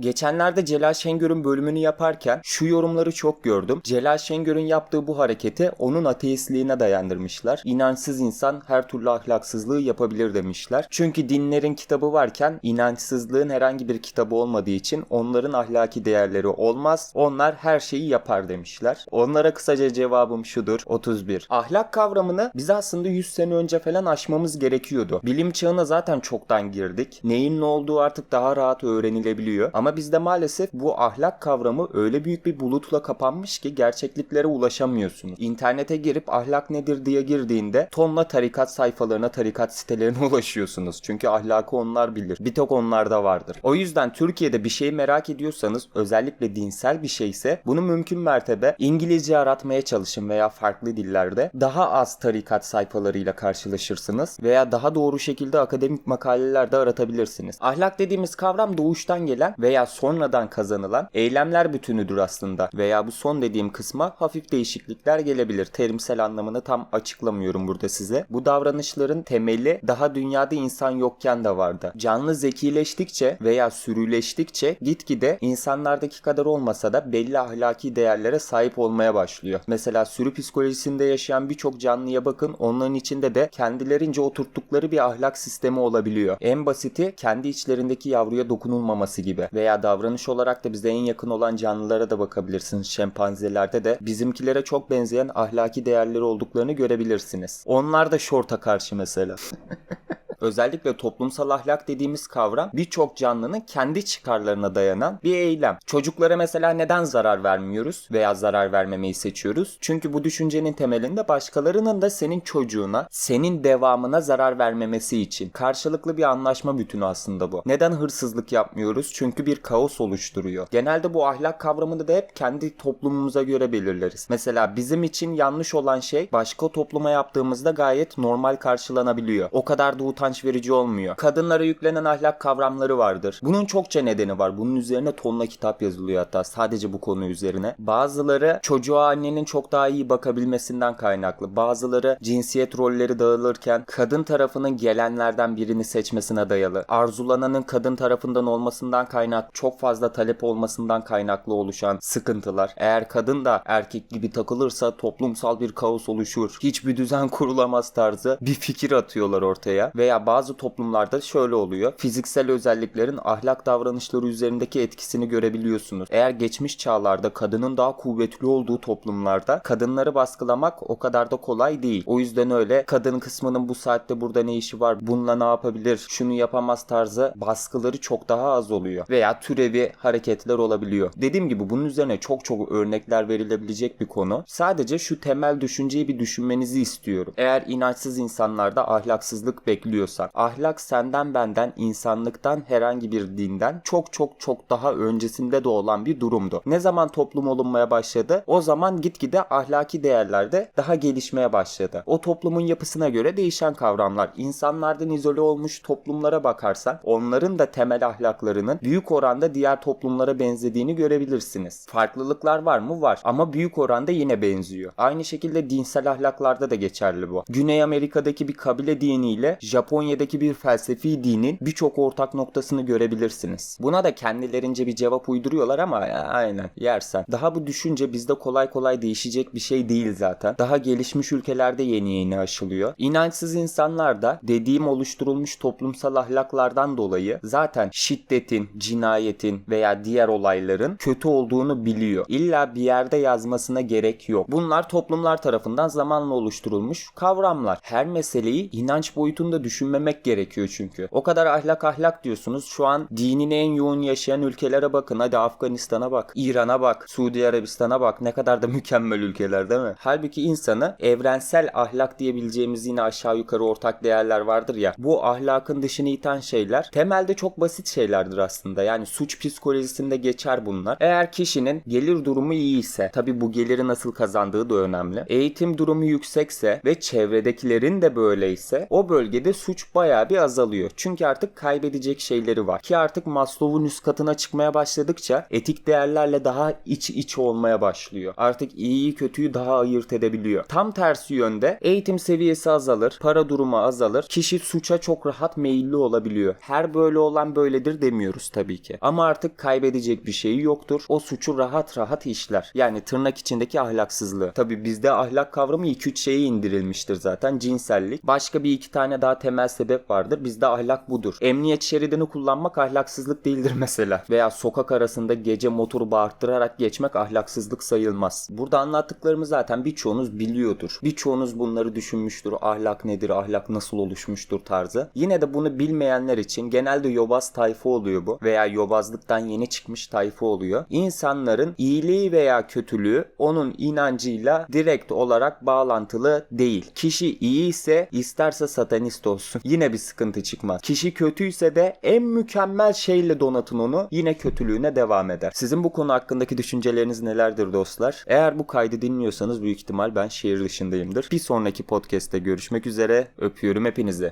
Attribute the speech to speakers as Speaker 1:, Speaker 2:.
Speaker 1: Geçenlerde Celal Şengör'ün bölümünü yaparken şu yorumları çok gördüm. Celal Şengör'ün yaptığı bu hareketi onun ateistliğine dayandırmışlar. İnançsız insan her türlü ahlaksızlığı yapabilir demişler. Çünkü dinlerin kitabı varken inançsızlığın herhangi bir kitabı olmadığı için onların ahlaki değerleri olmaz. Onlar her şeyi yapar demişler. Onlara kısaca cevabım şudur. 31. Ahlak kavramını biz aslında 100 sene önce falan aşmamız gerekiyordu. Bilim çağına zaten çoktan girdik. Neyin ne olduğu artık daha rahat öğrenilebiliyor. Ama bizde maalesef bu ahlak kavramı öyle büyük bir bulutla kapanmış ki gerçekliklere ulaşamıyorsunuz. İnternete girip ahlak nedir diye girdiğinde tonla tarikat sayfalarına, tarikat sitelerine ulaşıyorsunuz. Çünkü ahlakı onlar bilir. Bir tek onlarda vardır. O yüzden Türkiye'de bir şeyi merak ediyorsanız özellikle dinsel bir şeyse bunu mümkün mertebe İngilizce aratmaya çalışın veya farklı dillerde. Daha az tarikat sayfalarıyla karşılaşırsınız veya daha doğru şekilde akademik makalelerde aratabilirsiniz. Ahlak dediğimiz kavram doğuştan gelen veya sonradan kazanılan eylemler bütünüdür aslında veya bu son dediğim kısma hafif değişiklikler gelebilir. Terimsel anlamını tam açıklamıyorum burada size. Bu davranışların temeli daha dünyada insan yokken de vardı. Canlı zekileştikçe veya sürüleştikçe gitgide insanlardaki kadar olmasa da belli ahlaki değerlere sahip olmaya başlıyor. Mesela sürü psikolojisinde yaşayan birçok canlıya bakın onların içinde de kendilerince oturttukları bir ahlak sistemi olabiliyor. En basiti kendi içlerindeki yavruya dokunulmaması gibi veya davranış olarak da bize en yakın olan canlılara da bakabilirsiniz. Şempanzelerde de bizimkilere çok benzeyen ahlaki değerleri olduklarını görebilirsiniz. Onlar da şorta karşı mesela. Özellikle toplumsal ahlak dediğimiz kavram birçok canlının kendi çıkarlarına dayanan bir eylem. Çocuklara mesela neden zarar vermiyoruz veya zarar vermemeyi seçiyoruz? Çünkü bu düşüncenin temelinde başkalarının da senin çocuğuna, senin devamına zarar vermemesi için. Karşılıklı bir anlaşma bütünü aslında bu. Neden hırsızlık yapmıyoruz? Çünkü bir kaos oluşturuyor. Genelde bu ahlak kavramını da hep kendi toplumumuza göre belirleriz. Mesela bizim için yanlış olan şey başka topluma yaptığımızda gayet normal karşılanabiliyor. O kadar da utanç verici olmuyor. Kadınlara yüklenen ahlak kavramları vardır. Bunun çokça nedeni var. Bunun üzerine tonla kitap yazılıyor hatta sadece bu konu üzerine. Bazıları çocuğa annenin çok daha iyi bakabilmesinden kaynaklı. Bazıları cinsiyet rolleri dağılırken kadın tarafının gelenlerden birini seçmesine dayalı. Arzulananın kadın tarafından olmasından kaynaklı çok fazla talep olmasından kaynaklı oluşan sıkıntılar. Eğer kadın da erkek gibi takılırsa toplumsal bir kaos oluşur. Hiçbir düzen kurulamaz tarzı bir fikir atıyorlar ortaya. Veya bazı toplumlarda şöyle oluyor. Fiziksel özelliklerin ahlak davranışları üzerindeki etkisini görebiliyorsunuz. Eğer geçmiş çağlarda kadının daha kuvvetli olduğu toplumlarda kadınları baskılamak o kadar da kolay değil. O yüzden öyle kadın kısmının bu saatte burada ne işi var? Bununla ne yapabilir? Şunu yapamaz tarzı baskıları çok daha az oluyor. Veya türevi hareketler olabiliyor. Dediğim gibi bunun üzerine çok çok örnekler verilebilecek bir konu. Sadece şu temel düşünceyi bir düşünmenizi istiyorum. Eğer inançsız insanlarda ahlaksızlık bekliyorsan, ahlak senden benden insanlıktan herhangi bir dinden çok çok çok daha öncesinde de olan bir durumdu. Ne zaman toplum olunmaya başladı? O zaman gitgide ahlaki değerler de daha gelişmeye başladı. O toplumun yapısına göre değişen kavramlar. İnsanlardan izole olmuş toplumlara bakarsan onların da temel ahlaklarının büyük oranda diğer toplumlara benzediğini görebilirsiniz. Farklılıklar var mı? Var. Ama büyük oranda yine benziyor. Aynı şekilde dinsel ahlaklarda da geçerli bu. Güney Amerika'daki bir kabile diniyle Japonya'daki bir felsefi dinin birçok ortak noktasını görebilirsiniz. Buna da kendilerince bir cevap uyduruyorlar ama ya, aynen yersen. Daha bu düşünce bizde kolay kolay değişecek bir şey değil zaten. Daha gelişmiş ülkelerde yeni yeni aşılıyor. İnançsız insanlar da dediğim oluşturulmuş toplumsal ahlaklardan dolayı zaten şiddetin, cinayetin veya diğer olayların kötü olduğunu biliyor. İlla bir yerde yazmasına gerek yok. Bunlar toplumlar tarafından zamanla oluşturulmuş kavramlar. Her meseleyi inanç boyutunda düşünmemek gerekiyor çünkü. O kadar ahlak ahlak diyorsunuz. Şu an dinini en yoğun yaşayan ülkelere bakın. Hadi Afganistan'a bak, İran'a bak, Suudi Arabistan'a bak. Ne kadar da mükemmel ülkeler değil mi? Halbuki insanı evrensel ahlak diyebileceğimiz yine aşağı yukarı ortak değerler vardır ya. Bu ahlakın dışını iten şeyler temelde çok basit şeylerdir aslında. Yani suç psikolojisinde geçer bunlar. Eğer kişinin gelir durumu iyi ise, tabi bu geliri nasıl kazandığı da önemli. Eğitim durumu yüksekse ve çevredekilerin de böyleyse o bölgede suç suç bayağı bir azalıyor. Çünkü artık kaybedecek şeyleri var. Ki artık Maslow'un üst katına çıkmaya başladıkça etik değerlerle daha iç iç olmaya başlıyor. Artık iyiyi kötüyü daha ayırt edebiliyor. Tam tersi yönde eğitim seviyesi azalır, para durumu azalır. Kişi suça çok rahat meyilli olabiliyor. Her böyle olan böyledir demiyoruz tabii ki. Ama artık kaybedecek bir şeyi yoktur. O suçu rahat rahat işler. Yani tırnak içindeki ahlaksızlığı. Tabii bizde ahlak kavramı 2-3 şeye indirilmiştir zaten. Cinsellik. Başka bir iki tane daha temel sebep vardır. Bizde ahlak budur. Emniyet şeridini kullanmak ahlaksızlık değildir mesela. Veya sokak arasında gece motoru bağırttırarak geçmek ahlaksızlık sayılmaz. Burada anlattıklarımı zaten birçoğunuz biliyordur. Birçoğunuz bunları düşünmüştür. Ahlak nedir, ahlak nasıl oluşmuştur tarzı. Yine de bunu bilmeyenler için genelde yobaz tayfa oluyor bu. Veya yobazlıktan yeni çıkmış tayfa oluyor. İnsanların iyiliği veya kötülüğü onun inancıyla direkt olarak bağlantılı değil. Kişi iyi ise isterse satanist olsun. Yine bir sıkıntı çıkmaz. Kişi kötüyse de en mükemmel şeyle donatın onu yine kötülüğüne devam eder. Sizin bu konu hakkındaki düşünceleriniz nelerdir dostlar? Eğer bu kaydı dinliyorsanız büyük ihtimal ben şehir dışındayımdır. Bir sonraki podcast'te görüşmek üzere. Öpüyorum hepinizi.